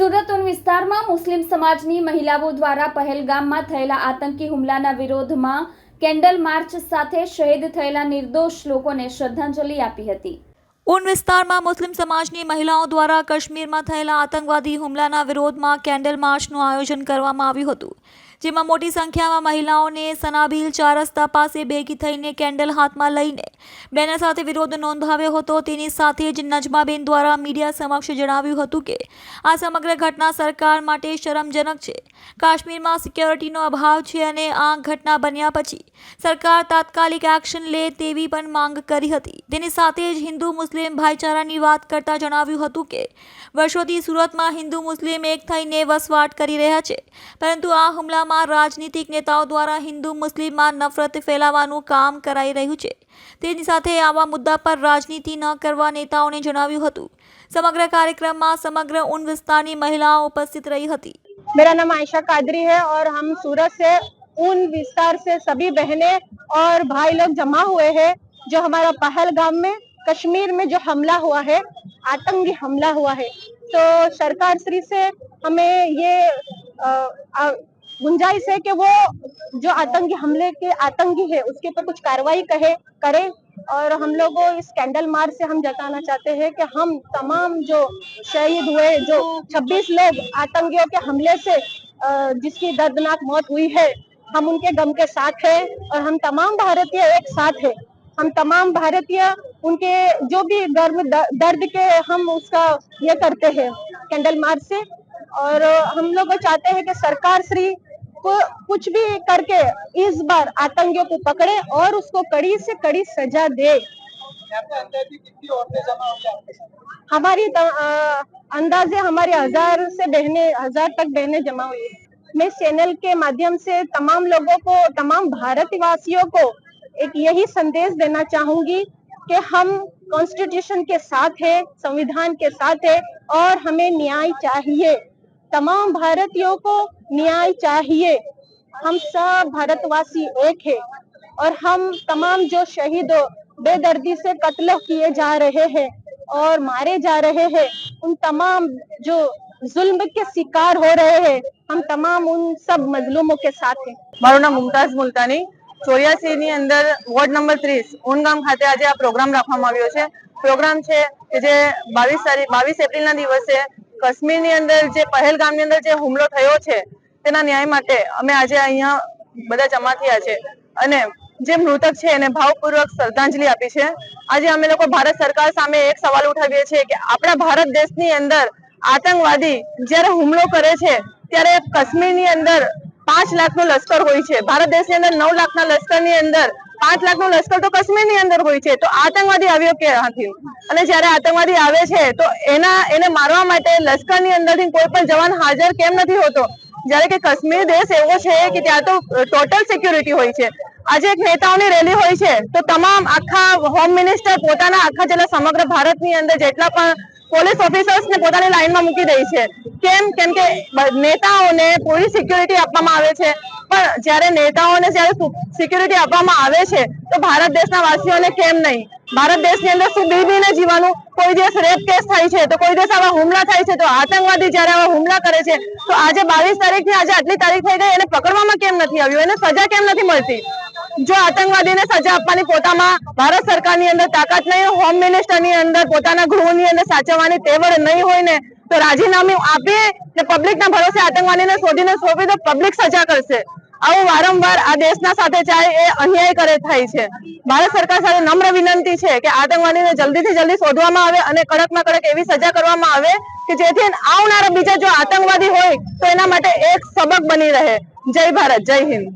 સુરત વિસ્તારમાં મુસ્લિમ સમાજની મહિલાઓ દ્વારા પહેલગામમાં થયેલા આતંકી હુમલાના વિરોધમાં કેન્ડલ માર્ચ સાથે શહીદ થયેલા નિર્દોષ લોકોને શ્રદ્ધાંજલિ આપી હતી. ઉન વિસ્તારમાં મુસ્લિમ સમાજની મહિલાઓ દ્વારા કાશ્મીરમાં થયેલા આતંકવાદી હુમલાના વિરોધમાં કેન્ડલ માર્ચનું આયોજન કરવામાં આવ્યું હતું. જેમાં મોટી સંખ્યામાં મહિલાઓને સનાબીલ ચાર રસ્તા પાસે ભેગી થઈને કેન્ડલ હાથમાં લઈને બેનર સાથે વિરોધ નોંધાવ્યો હતો. તેની સાથે જ નજમાબેન દ્વારા મીડિયા સમક્ષ જણાવ્યું હતું કે આ સમગ્ર ઘટના સરકાર માટે શરમજનક છે. કાશ્મીરમાં સિક્યોરિટીનો અભાવ છે અને આ ઘટના બન્યા પછી સરકાર તાત્કાલિક એક્શન લે તેવી પણ માંગ કરી હતી. તેની સાથે જ હિન્દુ મુસ્લિમ ભાઈચારાની વાત કરતા જણાવ્યું હતું કે વર્ષોથી સુરતમાં હિન્દુ મુસ્લિમ એક થઈને વસવાટ કરી રહ્યા છે, પરંતુ આ હુમલામાં રાજનીતિક નેતાઓ દ્વારા હિન્દુ મુસ્લિમમાં નફરત ફેલાવવાનું કામ કરાઈ રહ્યું છે તેની સાથે આવા મુદ્દા પર રાજનીતિ ન કરવા નેતાઓને જણાવ્યું હતું સમગ્ર કાર્યક્રમમાં સમગ્ર ઉન વિસ્તારની મહિલાઓ ઉપસ્થિત રહી હતી मेरा नाम आयशा कादरी है और हम सूरत से उन विस्तार से सभी बहनें और भाई लोग जमा हुए हैं जो हमारा पहलगाम में कश्मीर में जो हमला हुआ है आतंकी हमला हुआ है तो सरकार श्री से हमें ये अ, आ- गुंजाइश है कि वो जो आतंकी हमले के आतंकी है, उसके ऊपर कुछ कार्रवाई कहे, करे और हम लोग इस कैंडल मार्च से हम जताना चाहते हैं कि हम तमाम जो शहीद हुए, जो 26 लोग आतंकियों के हमले से जिसकी दर्दनाक मौत हुई है, हम उनके गम के साथ हैं और हम तमाम भारतीय एक साथ हैं। हम तमाम भारतीय उनके जो भी गर्व दर्द के हम उसका ये करते हैं, कैंडल मार्च से। और हम लोग चाहते हैं कि सरकार श्री कुछ भी करके इस बार आतंकियों को पकड़े और उसको कड़ी से कड़ी सजा दे। हमारी अंदाजे हमारे हज़ार से बहने, हज़ार तक बहनें जमा हुई मैं चैनल के माध्यम से तमाम लोगों को, तमाम भारतवासियों को एक यही संदेश देना चाहूँगी कि हम कॉन्स्टिट्यूशन के साथ है, संविधान के साथ है और हमें न्याय चाहिए। तमाम भारतीयों को न्याय चाहिए हम सब भारतवासी एक है और हम तमाम जो शहीदों बेदर्दी से कत्ल किए जा रहे हैं और मारे जा रहे हैं उन तमाम जो जुल्म के शिकार हो रहे हैं हम तमाम उन सब मजलूमों के साथ हैं મારું નામ મુમતાઝ મુલતાની ચોર્યાસી ની અંદર વોર્ડ નંબર ત્રીસ ઉનગામ ખાતે આજે આ પ્રોગ્રામ રાખવામાં આવ્યો છે પ્રોગ્રામ છે કે જે બાવીસ તારીખ બાવીસ એપ્રિલ ના દિવસે કાશ્મીરની અંદર જે પહેલગામની અંદર જે હુમલો થયો છે, તેના ન્યાય માટે અમે આજે અહીંયા બધા જમા થયા છે. અને જે મૃતક છે, એને ભાવપૂર્વક શ્રદ્ધાંજલિ આપી છે. આજે અમે લોકો ભારત સરકાર સામે એક સવાલ ઉઠાવીએ છીએ કે આપણા ભારત દેશની અંદર આતંકવાદી જ્યારે હુમલો કરે છે, ત્યારે કાશ્મીરની અંદર પાંચ લાખનું લશ્કર હોય છે. ભારત દેશની અંદર નવ લાખના લશ્કરની અંદર પાંચ લાખનું લશ્કર તો કાશ્મીરની અંદર હોય છે. તો આતંકવાદી આવ્યો ક્યાંથી અને જ્યારે આતંકવાદી આવે છે, તો એના, એને મારવા માટે લશ્કરની અંદરથી કોઈ પણ જવાન હાજર કેમ નથી હોતો? જ્યારે કે કાશ્મીર દેશ એવો છે કે ત્યાં તો ટોટલ સિક્યુરિટી હોય છે. આજે એક નેતાઓની રેલી હોય છે. તો તમામ આખા હોમ મિનિસ્ટર પોતાના આખા જેટલા સમગ્ર ભારતની અંદર જેટલા પણ પોલીસ ઓફિસર્સ ને પોતાની લાઈનમાં મૂકી દે છે. કેમ? કેમ કે નેતાઓને પૂરી સિક્યુરિટી આપવામાં આવે છે. પણ જ્યારે નેતાઓને જ્યારે સિક્યુરિટી આપવામાં આવે છે, તો ભારત દેશના વાસીઓને કેમ નહીં? ભારત દેશની અંદર શું બીબીને જીવાનું કોઈ દિવસ રેપ કેસ થાય છે, તો કોઈ દિવસ આવા હુમલા થાય છે, તો આતંકવાદી જયારે આવા હુમલા કરે છે, તો આજે બાવીસ તારીખથી આજે આટલી તારીખ થઈ ગઈ, એને પકડવામાં કેમ નથી આવ્યું? એને સજા કેમ નથી મળતી? જો આતંકવાદીને સજા આપવાની પોતામાં ભારત સરકારની અંદર તાકાત નહીં હોમ મિનિસ્ટરની અંદર પોતાના ગૃહની અંદર સાચવવાની તેવડ નહીં હોય ને, તો રાજીનામું આપી ને પબ્લિકના ભરોસે આતંકવાદીને શોધીને સોંપી તો પબ્લિક સજા કરશે. આવું વારંવાર આ દેશના સાથે જાય એ અન્યાય કરે થાય છે. ભારત સરકાર સાથે નમ્ર વિનંતી છે કે આતંકવાદીને જલ્દીથી જલ્દી શોધવામાં આવે અને કડકમાં કડક એવી સજા કરવામાં આવે કે જેથી આવનારા બીજા જો આતંકવાદી હોય તો એના માટે એક સબક બની રહે. જય ભારત, જય હિન્દ.